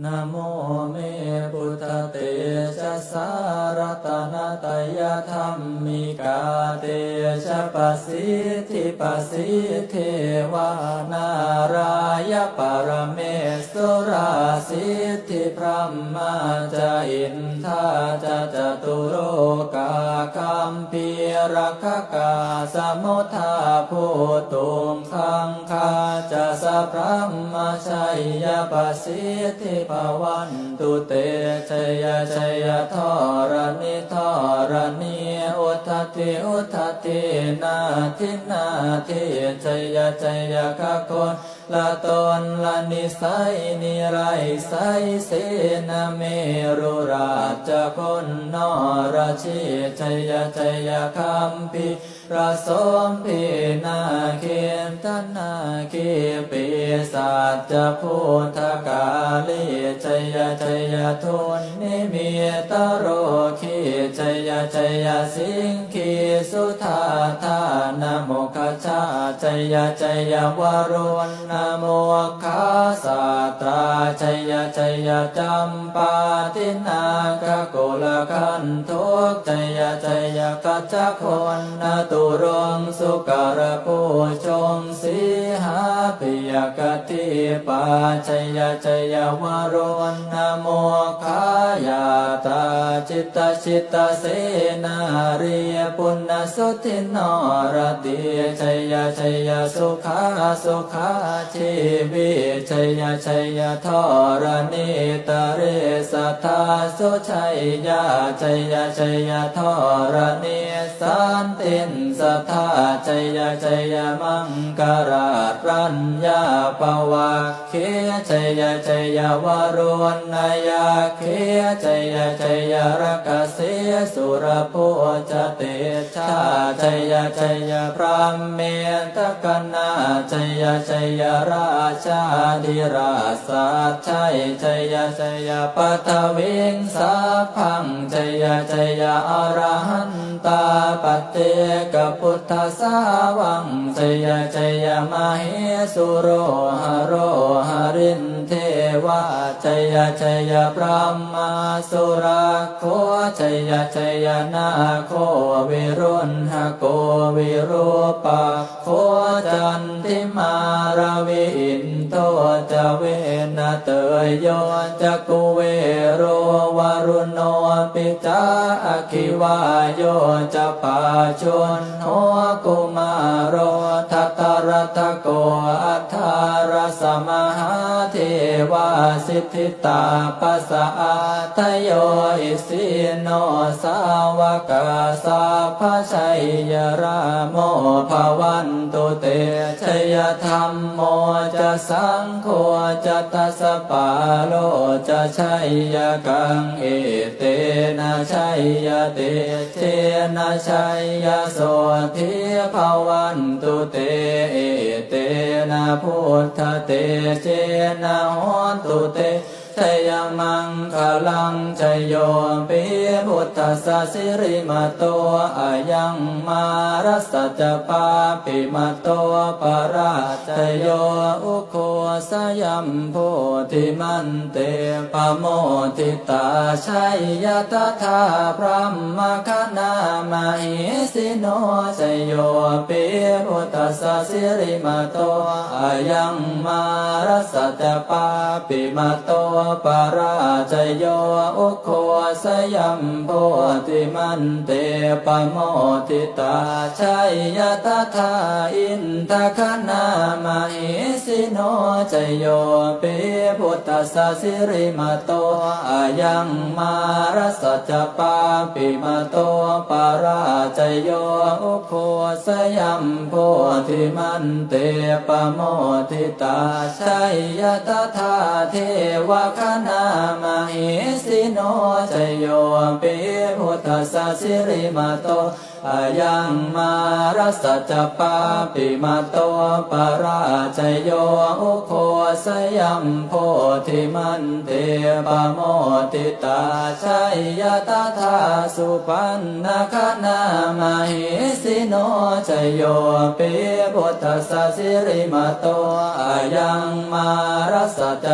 นะโมเมพุทธเตชะสารตนาตยธรรมิกาเตชะปสิทธิปสิทธิวานารายปรเมสุราสิทธิพระมาจะอินทาจะจตุโรกะ คัมพีรักกาสมุทาภูตุงคังคาจะสะพระมาชัยยปสิทธิภวันตุเตชัยชัยทรณิทรณิอุทติอุทตินาทินาทิชัยชัยขคนละตนละนิสัยนิไรไสเสนาเมรุราชคนนราชิชัยชัยคัมพีระสมพีนาเขียนตนาเขีปีศาจจะพุทธกาลีชัยชัยทุนนิมิตโรขีชัยชัยสิงคีสุธาธานโม ชัยชัยวรุณนโมคาสาตราชัยชัยจัมปาทินาคโกลคันทุกชัยชัยกัจจคนนตุรงสุการผู้ชงสีหาปิยกติปาชัยชัยวรุณนโม ตาจิตตชิตตเสนารีปุณสุทินนรติชัยชัยสุขาสุขาชีวิชัยชัยทรณิตเรสัทธาสุชัยยาชัยชัยทรณิสันตินสัทธาชัยชัยมังกรารัญญาปวะเคชัยชัยวรุณนายาเคชัยชัยรักเสสุรพุจเตชาชัยชัยพระเมตกนาชัยชัยราชาธิราสัจชัยชัยชัยปัทวิงสัพพังชัยชัยอรหันตาปเตกพุทธสาวังชัยชัยมเหสุโรหโรหรินเทวาชัยชัยพระมาสุราโคชัยชัยนาโควิรุณหโกวิรูปะโคจันทิมารวิอินโทจเวนเตยโยจะกุเวโรวารุโนปิจาอคิวายโยจะปาชนโหกุมารโรทัตตรทโกอัทธา มหาเทวาสิทธิตาปัสสะทโยอิสิโนสาวกาสาพชัยยราโมภวันตุเตชยธรรมโมจะสังโฆจะทัสปาโลจะชัยยกังเอเตนะชัยยเตเทนะชัยยโสทิภวันตุเตเอเต นะพุทธเตเจนะโหนตุเต ชยมังคลังชยโยปิพุทธสสิริมาโตอายังมารัสสจปาปิมาโตปราชโยอุโคสยัมโพธิมันเตปโมทิตาชัยยตถาพระมคณามหิสิโนชยโยปิพุทธสสิริมาโตอายังมารัสสจปาปิมาโตปราจโยอุโคสยัมโพธิมันเตปโมทิตาชัยยตถาอินทคณามาหิสิโนจโยปิพุทธสสิริมาโตอายังมารัสจปาปิมาโตปราจโยอุโคสยัมโพธิมันเตปโมทิตาชัยยตถาเทวคณามาหิสิโนจโยปิพุทธสสิริมาโตอายังมารัสจปาปิมาโตปราจโยอุโคสยัมโพธิมันเตปโมติตาชัยยตถาสุปันนาคณามาหิสิโนจโยปิพุทธสสิริมาโตอายังมารัสจ